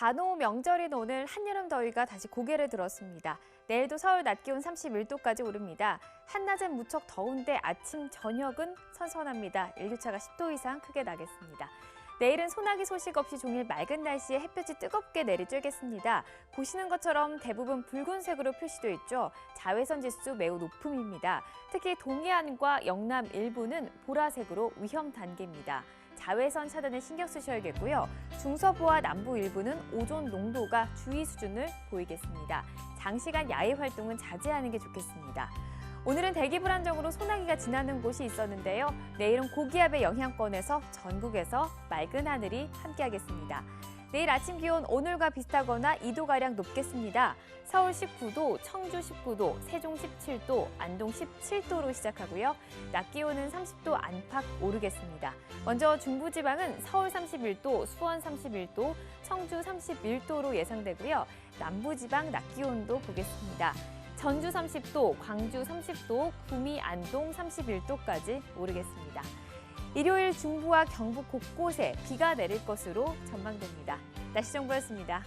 단오 명절인 오늘 한여름 더위가 다시 고개를 들었습니다. 내일도 서울 낮 기온 31도까지 오릅니다. 한낮은 무척 더운데 아침, 저녁은 선선합니다. 일교차가 10도 이상 크게 나겠습니다. 내일은 소나기 소식 없이 종일 맑은 날씨에 햇볕이 뜨겁게 내리쬐겠습니다. 보시는 것처럼 대부분 붉은색으로 표시되어 있죠. 자외선 지수 매우 높음입니다. 특히 동해안과 영남 일부는 보라색으로 위험 단계입니다. 자외선 차단에 신경 쓰셔야겠고요. 중서부와 남부 일부는 오존 농도가 주의 수준을 보이겠습니다. 장시간 야외 활동은 자제하는 게 좋겠습니다. 오늘은 대기 불안정으로 소나기가 지나는 곳이 있었는데요. 내일은 고기압의 영향권에서 전국에서 맑은 하늘이 함께하겠습니다. 내일 아침 기온 오늘과 비슷하거나 2도가량 높겠습니다. 서울 19도, 청주 19도, 세종 17도, 안동 17도로 시작하고요. 낮 기온은 30도 안팎 오르겠습니다. 먼저 중부지방은 서울 31도, 수원 31도, 청주 31도로 예상되고요. 남부지방 낮 기온도 보겠습니다. 전주 30도, 광주 30도, 구미, 안동 31도까지 오르겠습니다. 일요일 중부와 경북 곳곳에 비가 내릴 것으로 전망됩니다. 날씨 정보였습니다.